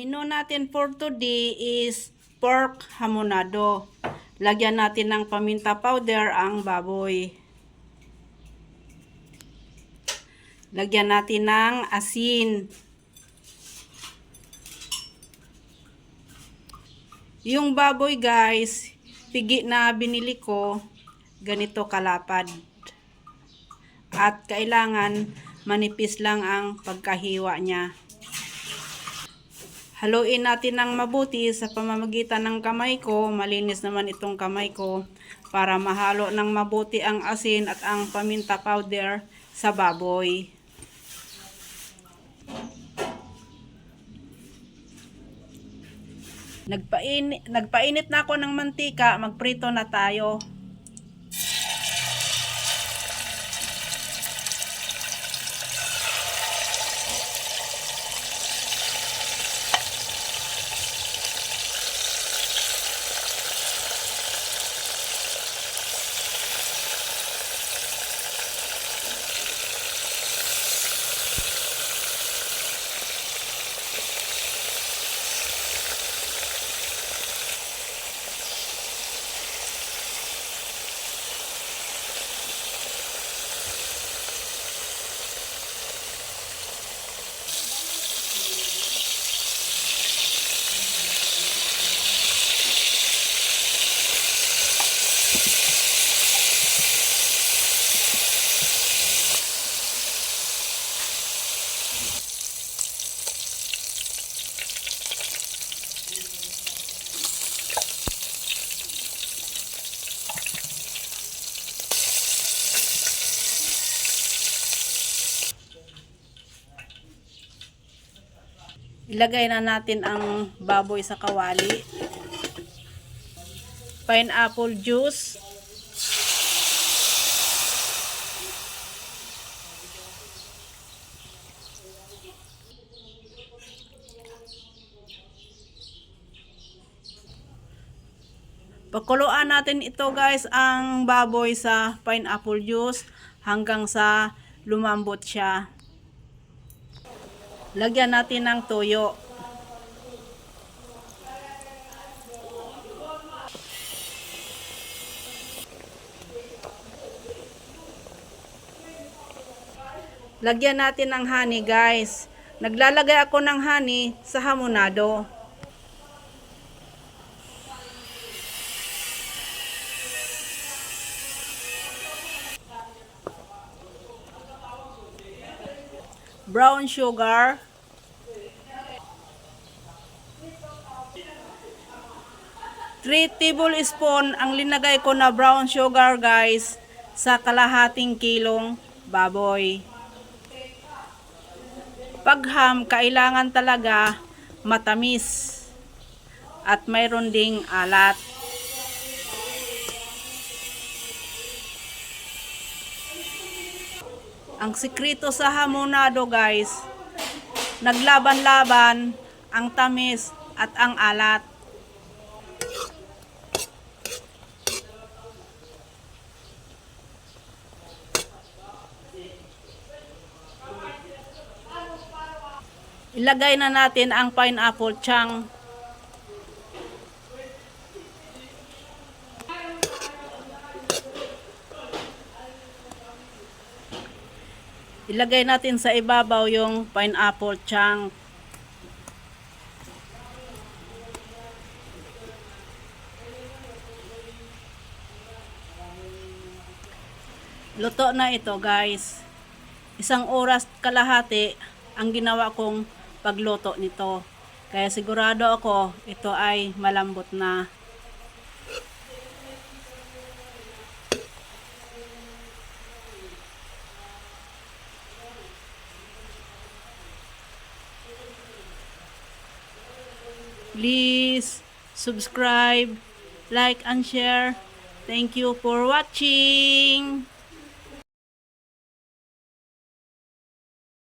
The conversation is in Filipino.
Menu natin for today is pork hamonado. Lagyan natin ng paminta powder ang baboy. Lagyan natin ng asin. Yung baboy guys, pigi na binili ko, ganito kalapad. At kailangan manipis lang ang pagkahiwa niya. Haluin natin ng mabuti sa pamamagitan ng kamay ko. Malinis naman itong kamay ko para mahalo ng mabuti ang asin at ang paminta powder sa baboy. Nagpainit, nagpainit na ako ng mantika, magprito na tayo. Ilagay na natin ang baboy sa kawali. Pineapple juice. Pakuluan natin ito guys ang baboy sa pineapple juice hanggang sa lumambot siya. Lagyan natin ng toyo. Lagyan natin ng honey guys. Naglalagay ako ng honey sa hamonado. Brown sugar. Three tablespoon ang linagay ko na brown sugar guys sa kalahating kilong baboy. Pagham, kailangan talaga matamis at mayroon ding alat. Ang sikreto sa hamonado guys, naglaban-laban ang tamis at ang alat. Ilagay na natin ang pineapple chunk. Ilagay natin sa ibabaw yung pineapple chunk. Luto na ito guys. Isang oras kalahati ang ginawa kong pagluto nito. Kaya sigurado ako ito ay malambot na. Please subscribe, like and share. Thank you for watching.